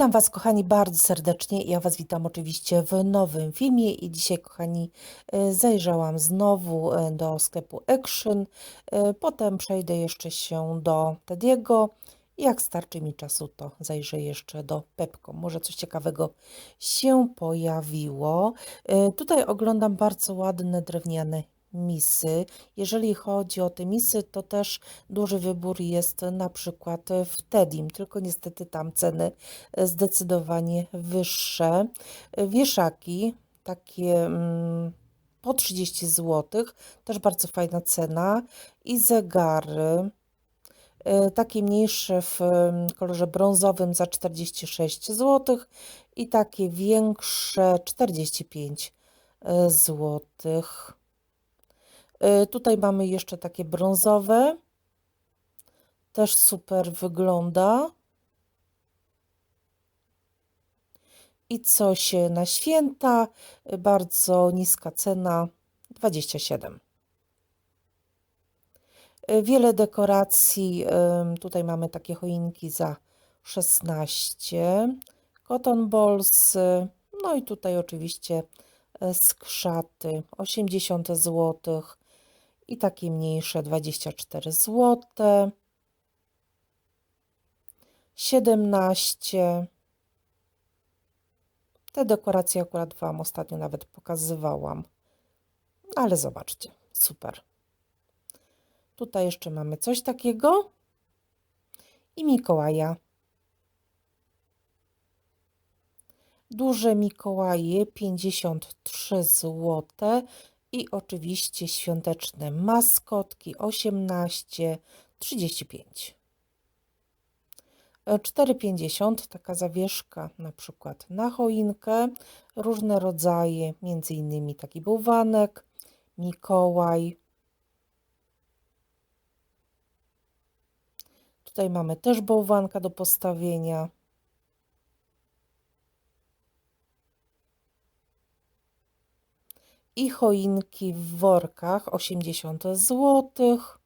Witam Was, kochani, bardzo serdecznie. Ja Was witam oczywiście w nowym filmie i dzisiaj, kochani, e, zajrzałam znowu e, do sklepu Action. E, Potem przejdę jeszcze się do Tediego. Jak starczy mi czasu, to zajrzę jeszcze do Pepko. Może coś ciekawego się pojawiło. Tutaj oglądam bardzo ładne drewniane misy. Jeżeli chodzi o te misy, to też duży wybór jest na przykład w Tedim, tylko niestety tam ceny zdecydowanie wyższe. Wieszaki takie mm, po 30 zł, też bardzo fajna cena i zegary. e, Takie mniejsze w mm, kolorze brązowym za 46 zł i takie większe 45 zł. E, Tutaj mamy jeszcze takie brązowe. Też super wygląda. I coś na święta. y, Bardzo niska cena 27. Y, Wiele dekoracji. Tutaj mamy takie choinki za 16. Cotton balls. No i tutaj oczywiście skrzaty 80 zł. I takie mniejsze 24 zł. 17. Te dekoracje akurat Wam ostatnio nawet pokazywałam. Ale zobaczcie, super. Tutaj jeszcze mamy coś takiego. I Mikołaja. Duże Mikołaje 53 zł. I oczywiście świąteczne maskotki 18, 35. E, 4,50 taka zawieszka na przykład na choinkę, różne rodzaje, między innymi taki bałwanek, Mikołaj. Tutaj mamy też bałwanka do postawienia. I choinki w workach 80 złotych.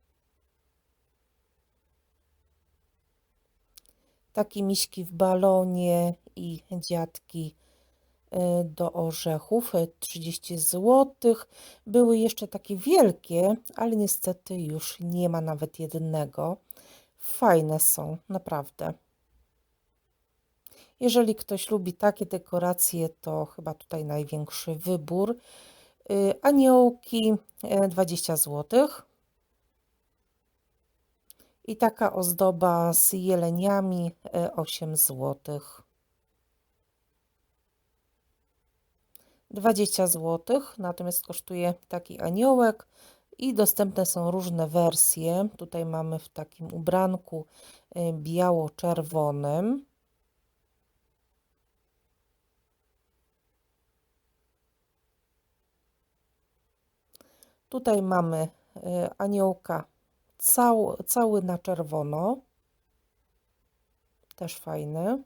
takie miśki w balonie i dziadki y, do orzechów y, 30 zł. Były jeszcze takie wielkie, ale niestety już nie ma nawet jednego. Fajne są, naprawdę. Jeżeli ktoś lubi takie dekoracje, to chyba tutaj największy wybór. Y, Aniołki y, 20 złotych. I taka ozdoba z jeleniami e, 8 zł. 20 zł, natomiast kosztuje taki aniołek i dostępne są różne wersje. Tutaj mamy w takim ubranku e, biało-czerwonym. Tutaj mamy e, aniołka Cał, cały na czerwono. Też fajny.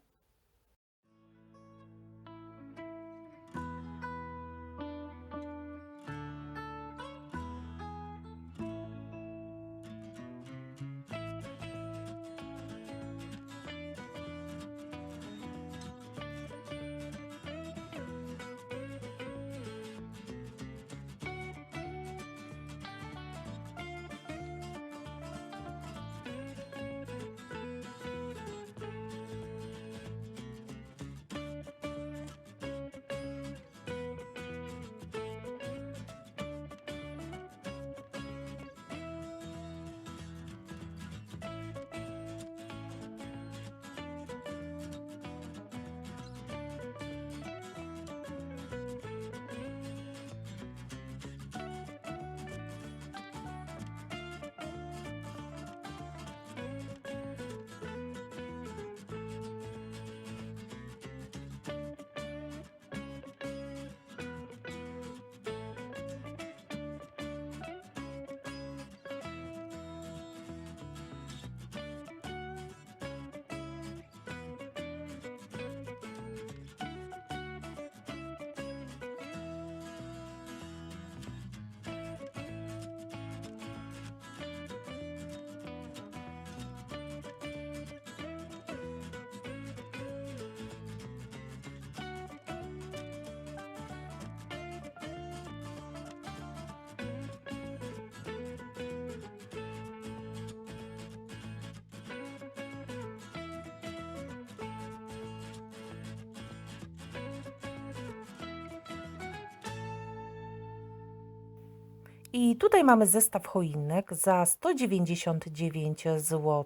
I tutaj mamy zestaw choinek za 199 zł.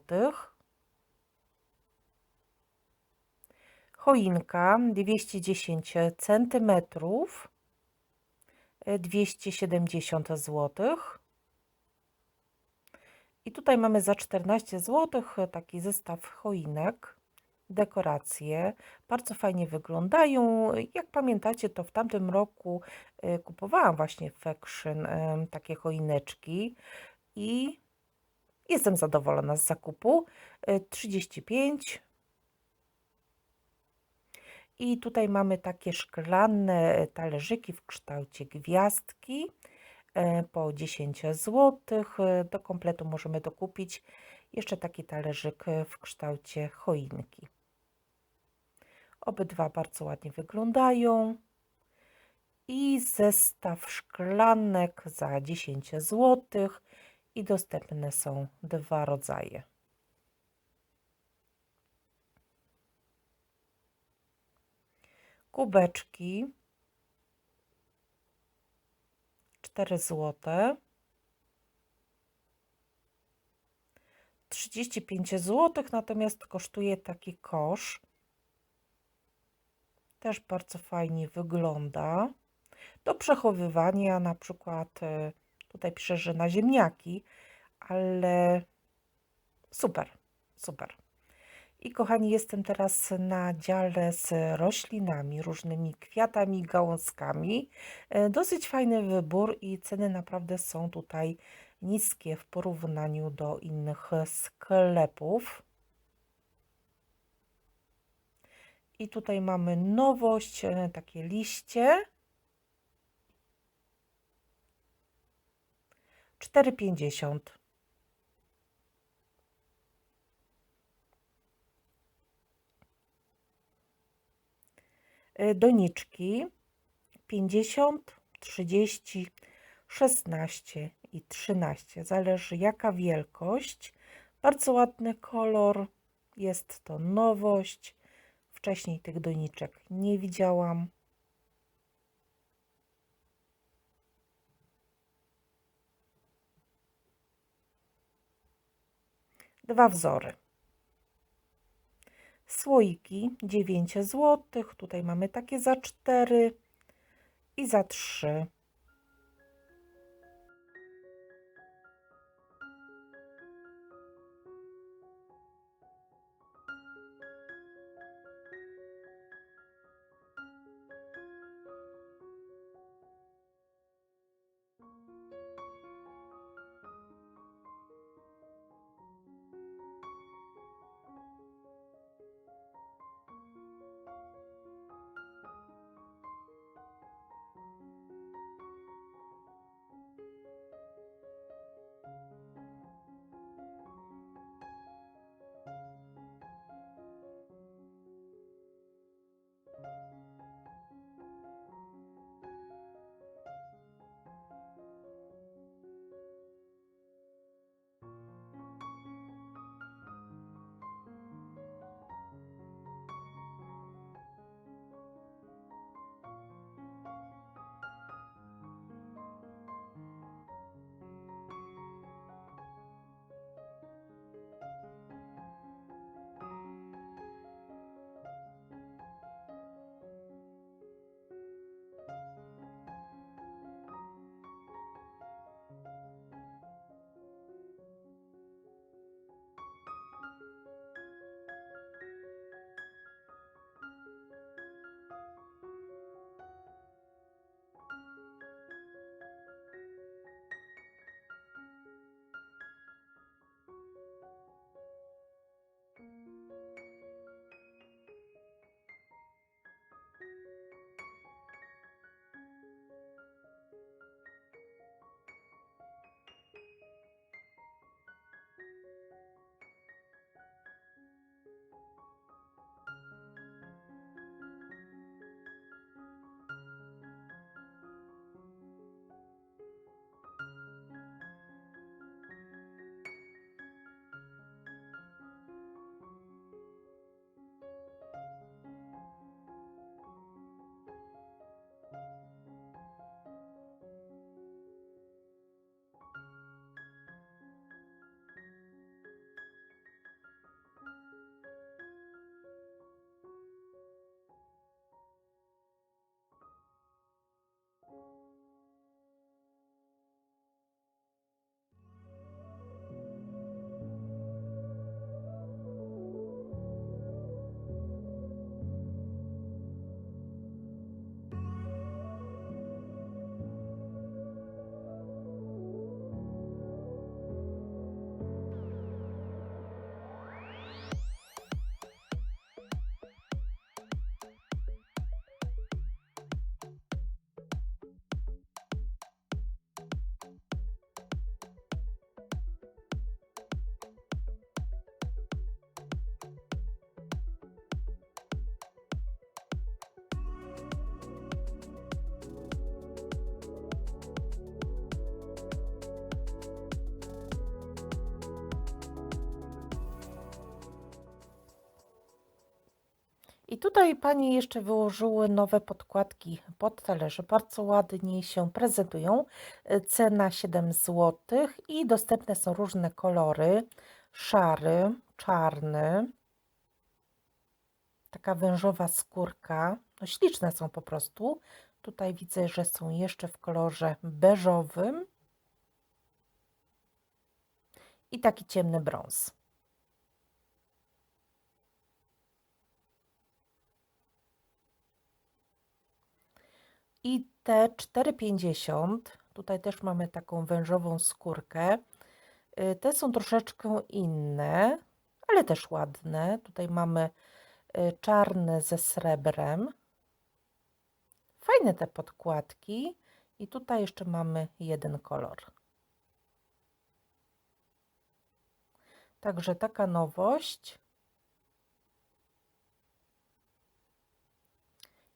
Choinka 210 cm, 270 zł. I tutaj mamy za 14 zł taki zestaw choinek, dekoracje. Bardzo fajnie wyglądają. Jak pamiętacie, to w tamtym roku y, kupowałam właśnie w y, takie choineczki i jestem zadowolona z zakupu. Y, 35 i tutaj mamy takie szklane talerzyki w kształcie gwiazdki po 10 zł. Do kompletu możemy dokupić jeszcze taki talerzyk w kształcie choinki. Obydwa bardzo ładnie wyglądają. I zestaw szklanek za 10 zł. I dostępne są dwa rodzaje. kubeczki 4 zł 35 zł natomiast kosztuje taki kosz też bardzo fajnie wygląda do przechowywania na przykład y, tutaj piszę, że na ziemniaki ale super, super i kochani, jestem teraz na dziale z roślinami, różnymi kwiatami, gałązkami. E, dosyć fajny wybór i ceny naprawdę są tutaj niskie w porównaniu do innych sklepów. I tutaj mamy nowość, e, takie liście. 4,50 Y, doniczki 50, 30, 16 i 13. Zależy jaka wielkość. Bardzo ładny kolor. Jest to nowość. Wcześniej tych doniczek nie widziałam. Dwa wzory słoiki 9 zł. Tutaj mamy takie za 4 i za 3. tutaj panie jeszcze wyłożyły nowe podkładki pod talerze. Bardzo ładnie się prezentują. E, Cena 7 zł i dostępne są różne kolory. Szary, czarny, taka wężowa skórka. No śliczne są po prostu. Tutaj widzę, że są jeszcze w kolorze beżowym i taki ciemny brąz. I te 4,50, tutaj też mamy taką wężową skórkę. Y, Te są troszeczkę inne, ale też ładne. Tutaj mamy y, czarne ze srebrem. Fajne te podkładki. I tutaj jeszcze mamy jeden kolor. Także taka nowość.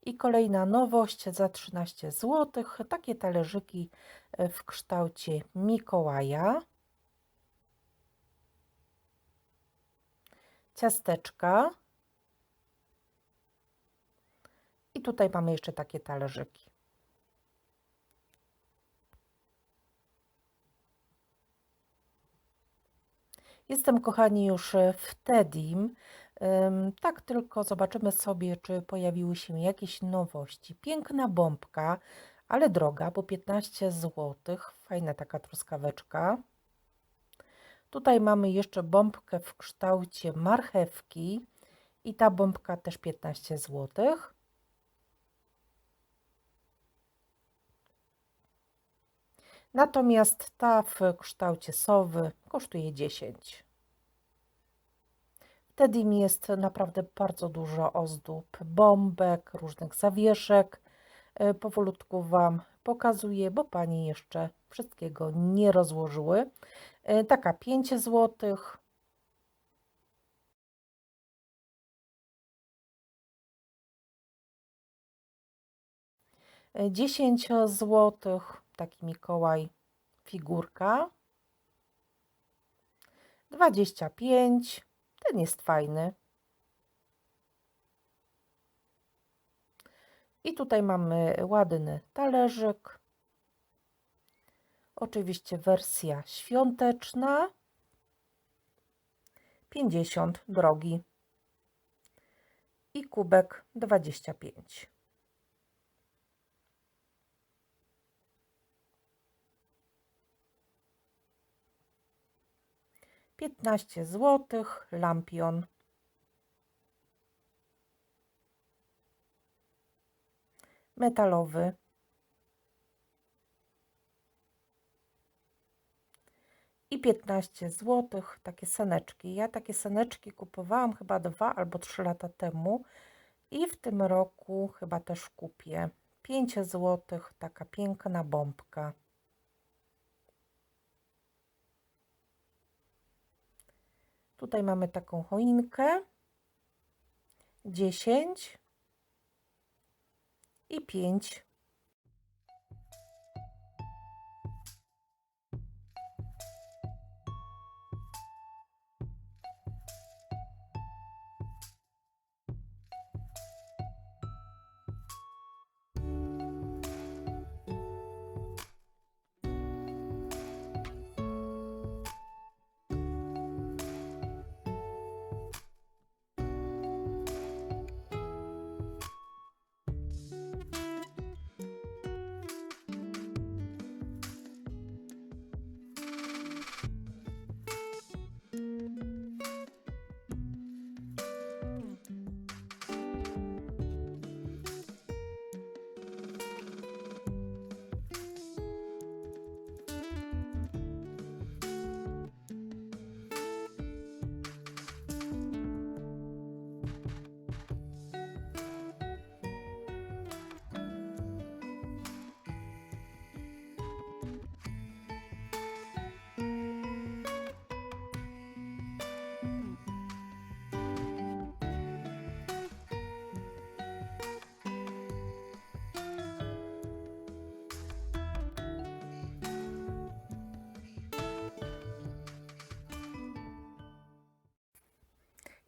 I kolejna nowość za 13 zł. Takie talerzyki e, w kształcie Mikołaja. Ciasteczka. I tutaj mamy jeszcze takie talerzyki. Jestem, kochani, już e, w Tedim. Tak tylko zobaczymy sobie, czy pojawiły się jakieś nowości. Piękna bombka, ale droga, bo 15 zł. Fajna taka truskaweczka. Tutaj mamy jeszcze bombkę w kształcie marchewki i ta bombka też 15 zł. Natomiast ta w kształcie sowy kosztuje 10. Tedim jest naprawdę bardzo dużo ozdób, bombek, różnych zawieszek. E, Powolutku Wam pokazuję, bo Pani jeszcze wszystkiego nie rozłożyły. E, Taka 5 zł. E, 10 zł. Taki Mikołaj figurka. 25. Ten jest fajny. I tutaj mamy ładny talerzyk. Oczywiście wersja świąteczna. 50 drogi. I kubek 25. Piętnaście złotych, lampion. Metalowy. I 15 złotych, takie saneczki. Ja takie saneczki kupowałam chyba dwa albo trzy lata temu i w tym roku chyba też kupię. 5 złotych, taka piękna bombka. Tutaj mamy taką choinkę. 10 i 5.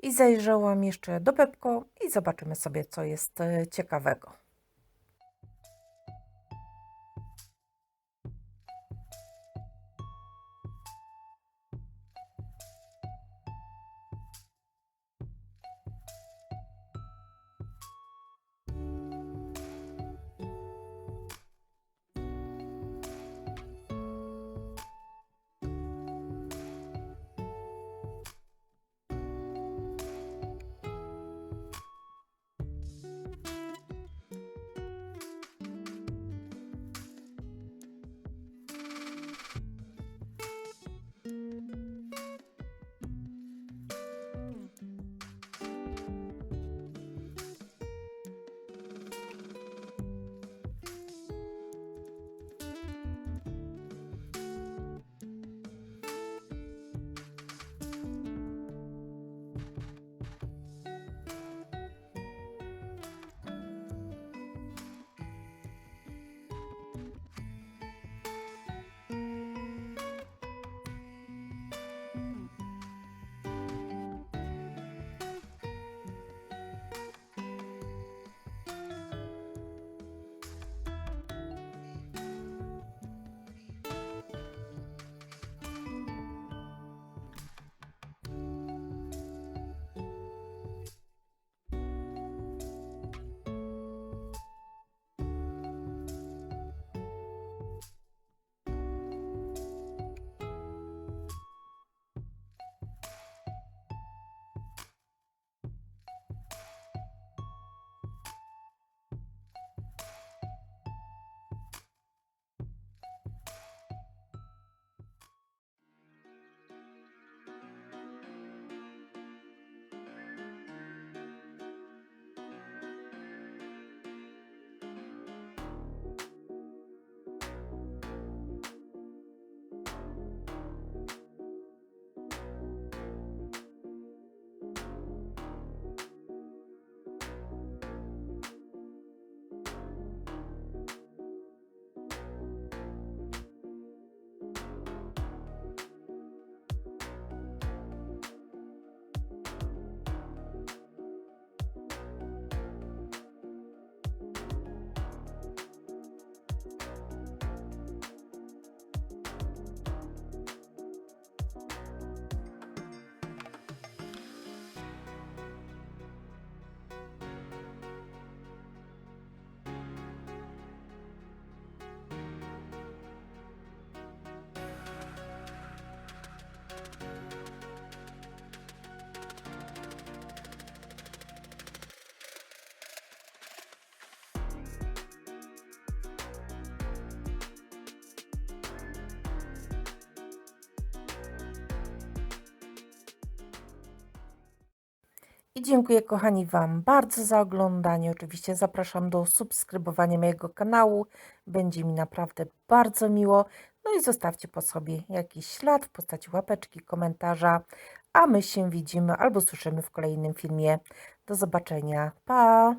I zajrzałam jeszcze do Pepko i zobaczymy sobie, co jest e, ciekawego. I dziękuję kochani Wam bardzo za oglądanie. Oczywiście zapraszam do subskrybowania mojego kanału. Będzie mi naprawdę bardzo miło. No i zostawcie po sobie jakiś ślad w postaci łapeczki, komentarza. A my się widzimy albo słyszymy w kolejnym filmie. Do zobaczenia. Pa!